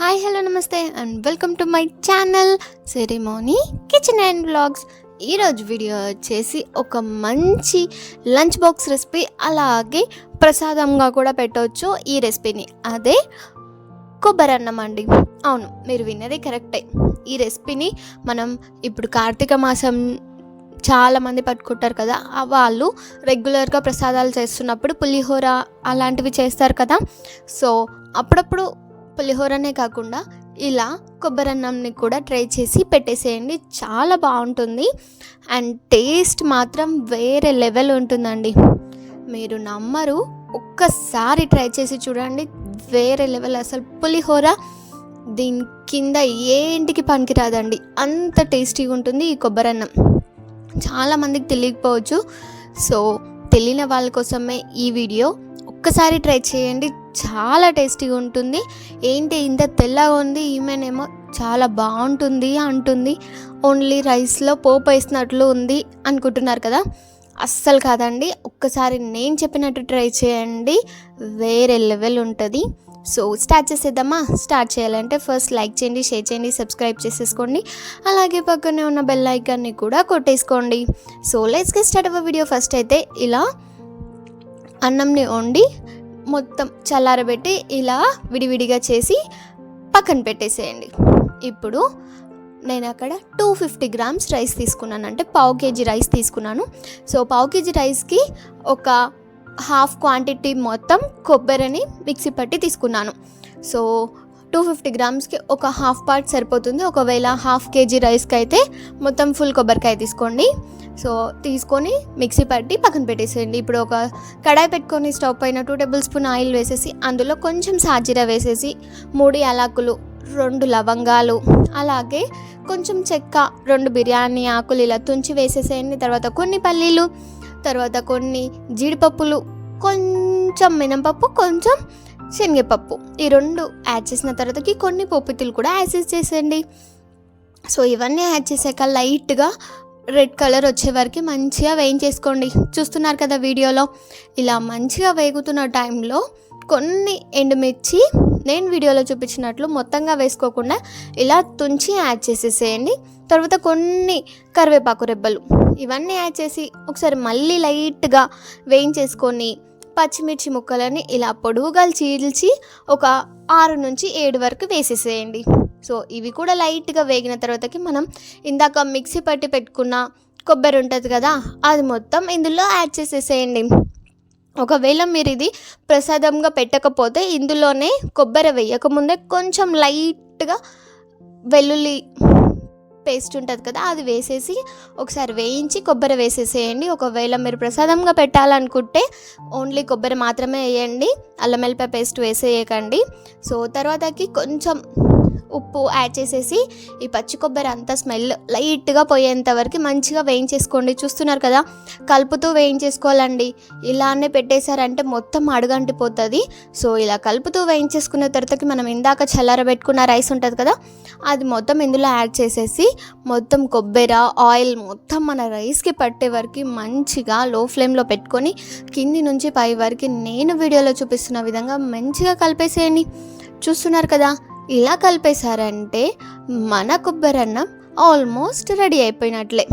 Hi hello నమస్తే and welcome to my channel ceremony kitchen and blogs ఈరోజు video వచ్చేసి ఒక మంచి లంచ్ బాక్స్ రెసిపీ అలాగే ప్రసాదంగా కూడా పెట్టవచ్చు ఈ రెసిపీని అదే కొబ్బరి అన్నం అండి. అవును మీరు విన్నది కరెక్టే ఈ రెసిపీని మనం ఇప్పుడు కార్తీక మాసం చాలామంది పట్టుకుంటారు కదా వాళ్ళు రెగ్యులర్గా ప్రసాదాలు చేస్తున్నప్పుడు పులిహోర అలాంటివి చేస్తారు కదా. సో అప్పుడప్పుడు పులిహోరనే కాకుండా ఇలా కొబ్బరి అన్నంని కూడా ట్రై చేసి పెట్టేసేయండి. చాలా బాగుంటుంది. అండ్ టేస్ట్ మాత్రం వేరే లెవెల్ ఉంటుందండి. మీరు నమ్మరు ఒక్కసారి ట్రై చేసి చూడండి. వేరే లెవెల్ అసలు పులిహోర దీని కింద ఏ ఇంటికి పనికిరాదండి. అంత టేస్టీగా ఉంటుంది ఈ కొబ్బరి అన్నం చాలామందికి తెలియకపోవచ్చు. సో తెలియని వాళ్ళ కోసమే ఈ వీడియో. ఒక్కసారి ట్రై చేయండి. చాలా టేస్టీగా ఉంటుంది. ఏంటి ఇంత తెల్లగా ఉంది ఈమెనేమో చాలా బాగుంటుంది అంటుంది. ఓన్లీ రైస్లో పోపు వేసినట్లు ఉంది అనుకుంటున్నారు కదా. అస్సలు కాదండి ఒక్కసారి నేను చెప్పినట్టు ట్రై చేయండి. వేరే లెవెల్ ఉంటుంది. సో స్టార్ట్ చేసేద్దామా? స్టార్ట్ చేయాలంటే ఫస్ట్ లైక్ చేయండి షేర్ చేయండి సబ్స్క్రైబ్ చేసేసుకోండి. అలాగే పక్కనే ఉన్న బెల్ ఐకాన్ని కూడా కొట్టేసుకోండి. సో లెట్స్ గెట్ స్టార్ట్ అవ్వ వీడియో. ఫస్ట్ అయితే ఇలా అన్నంని వండి మొత్తం చల్లారబెట్టి ఇలా విడివిడిగా చేసి పక్కన పెట్టేసేయండి. ఇప్పుడు నేను అక్కడ టూ ఫిఫ్టీ గ్రామ్స్ రైస్ తీసుకున్నాను. అంటే పావు కేజీ రైస్ తీసుకున్నాను. సో పావు కేజీ రైస్కి ఒక హాఫ్ క్వాంటిటీ మొత్తం కొబ్బరిని మిక్సీ పట్టి తీసుకున్నాను. సో టూ ఫిఫ్టీ గ్రామ్స్కి ఒక హాఫ్ పార్ట్ సరిపోతుంది. ఒకవేళ హాఫ్ కేజీ రైస్కి అయితే మొత్తం ఫుల్ కొబ్బరికాయ తీసుకోండి. సో తీసుకొని మిక్సీ పట్టి పక్కన పెట్టేసేయండి. ఇప్పుడు ఒక కడాయి పెట్టుకొని స్టవ్ పైన టూ టేబుల్ స్పూన్ ఆయిల్ వేసేసి అందులో కొంచెం సాజీరా వేసేసి మూడు యాలకులు రెండు లవంగాలు అలాగే కొంచెం చెక్క రెండు బిర్యానీ ఆకులు ఇలా తుంచి వేసేసేయండి. తర్వాత కొన్ని పల్లీలు తర్వాత కొన్ని జీడిపప్పులు కొంచెం మినపప్పు కొంచెం శనగపప్పు. ఈ రెండు యాడ్ చేసిన తర్వాతకి కొన్ని పొప్పితులు కూడా యాడ్ చేసేయండి సో ఇవన్నీ యాడ్ చేసాక లైట్గా రెడ్ కలర్ వచ్చే వరకు మంచిగా వేయించేసుకోండి. చూస్తున్నారు కదా వీడియోలో? ఇలా మంచిగా వేగుతున్న టైంలో కొన్ని ఎండుమిర్చి నేను వీడియోలో చూపించినట్లు మొత్తంగా వేసుకోకుండా ఇలా తుంచి యాడ్ చేసేసేయండి. తర్వాత కొన్ని కరివేపాకు రెబ్బలు ఇవన్నీ యాడ్ చేసి ఒకసారి మళ్ళీ లైట్గా వేయించేసుకొని పచ్చిమిర్చి ముక్కలని ఇలా పొడువుగా చీల్చి ఒక ఆరు నుంచి ఏడు వరకు వేసేసేయండి. సో ఇవి కూడా లైట్గా వేగిన తర్వాతకి మనం ఇందాక మిక్సీ పట్టి పెట్టుకున్న కొబ్బరి ఉంటుంది కదా అది మొత్తం ఇందులో యాడ్ చేసేసేయండి. ఒకవేళ మీరు ఇది ప్రసాదంగా పెట్టకపోతే ఇందులోనే కొబ్బరి వేయకముందే కొంచెం లైట్గా వెల్లుల్లి పేస్ట్ ఉంటుంది కదా అది వేసేసి ఒకసారి వేయించి కొబ్బరి వేసేసేయండి. ఒకవేళ మీరు ప్రసాదంగా పెట్టాలనుకుంటే ఓన్లీ కొబ్బరి మాత్రమే వేయండి అల్లం వెల్లిపాయ పేస్ట్ వేసేయకండి. సో తర్వాతకి కొంచెం ఉప్పు యాడ్ చేసేసి ఈ పచ్చి కొబ్బరి అంతా స్మెల్ లైట్గా పోయేంత వరకు మంచిగా వేయించేసుకోండి. చూస్తున్నారు కదా కలుపుతూ వేయించేసుకోవాలండి. ఇలానే పెట్టేశారంటే మొత్తం అడుగంటిపోతుంది. సో ఇలా కలుపుతూ వేయించేసుకున్న తర్వాతకి మనం ఇందాక చల్లారబెట్టుకున్న రైస్ ఉంటుంది కదా అది మొత్తం ఇందులో యాడ్ చేసేసి మొత్తం కొబ్బరి ఆయిల్ మొత్తం మన రైస్కి పట్టే వరకు మంచిగా లో ఫ్లేమ్లో పెట్టుకొని కింది నుంచి పై వరకు నేను వీడియోలో చూపిస్తున్న విధంగా మంచిగా కలిపేసేయండి. చూస్తున్నారు కదా ఇలా కలిపేశారంటే మన కొబ్బరి అన్నం ఆల్మోస్ట్ రెడీ అయిపోయినట్లే.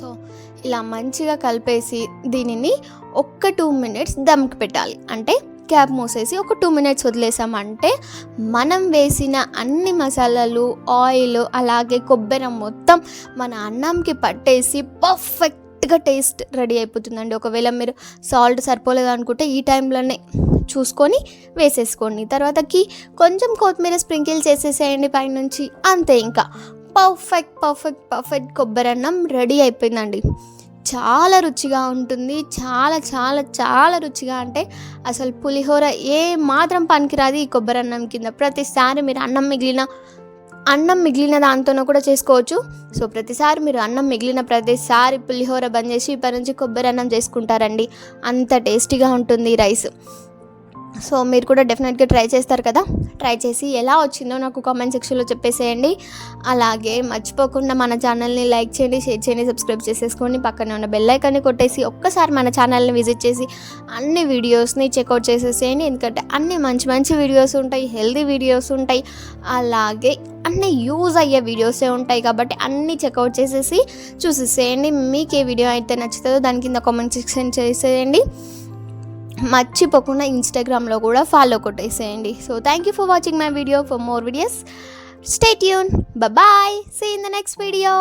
సో ఇలా మంచిగా కలిపేసి దీనిని ఒక్క టూ మినిట్స్ దమ్కి పెట్టాలి. అంటే క్యాప్ మూసేసి ఒక టూ మినిట్స్ వదిలేసామంటే మనం వేసిన అన్ని మసాలాలు ఆయిల్ అలాగే కొబ్బరి మొత్తం మన అన్నంకి పట్టేసి పర్ఫెక్ట్గా టేస్ట్ రెడీ అయిపోతుందండి. ఒకవేళ మీరు సాల్ట్ సరిపోలేదు అనుకుంటే ఈ టైంలోనే చూసుకొని వేసేసుకోండి. తర్వాతకి కొంచెం కొత్తిమీర స్ప్రింకిల్ చేసేసేయండి పైనుంచి. అంతే ఇంకా. పర్ఫెక్ట్ పర్ఫెక్ట్ పర్ఫెక్ట్ కొబ్బరి అన్నం రెడీ అయిపోయిందండి. చాలా రుచిగా ఉంటుంది. చాలా చాలా చాలా రుచిగా అంటే అసలు పులిహోర ఏ మాత్రం పనికిరాదు ఈ కొబ్బరి అన్నం కింద. ప్రతిసారి మీరు అన్నం మిగిలిన అన్నం మిగిలిన దాంతోనూ కూడా చేసుకోవచ్చు. సో ప్రతిసారి మీరు అన్నం మిగిలిన ప్రతిసారి పులిహోర బంద్ చేసి ఇప్పటి నుంచి కొబ్బరి అన్నం చేసుకుంటారండి. అంత టేస్టీగా ఉంటుంది ఈ రైస్. సో మీరు కూడా డెఫినెట్గా ట్రై చేస్తారు కదా. ట్రై చేసి ఎలా వచ్చిందో నాకు కామెంట్ సెక్షన్లో చెప్పేసేయండి. అలాగే మర్చిపోకుండా మన ఛానల్ని లైక్ చేయండి షేర్ చేయండి సబ్స్క్రైబ్ చేసేసుకోండి. పక్కనే ఉన్న బెల్ ఐకాన్ని కొట్టేసి ఒక్కసారి మన ఛానల్ని విజిట్ చేసి అన్ని వీడియోస్ని చెక్అవుట్ చేసేసేయండి. ఎందుకంటే అన్ని మంచి మంచి వీడియోస్ ఉంటాయి హెల్దీ వీడియోస్ ఉంటాయి. అలాగే అన్ని యూజ్ అయ్యే వీడియోసే ఉంటాయి కాబట్టి అన్నీ చెక్అవుట్ చేసేసి చూసేసేయండి. మీకు ఏ వీడియో అయితే నచ్చుతుందో దాని కింద కామెంట్ సెక్షన్ చేసేయండి. మర్చిపోకుండా ఇన్స్టాగ్రామ్లో కూడా follow కొట్టేసేయండి. So thank you for watching my video for more videos stay tune bye see in the next video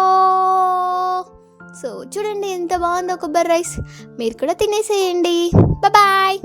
so చూడండి ఎంత బాగుందో కొబ్బరి రైస్ మీరు కూడా తినేసేయండి. బాయ్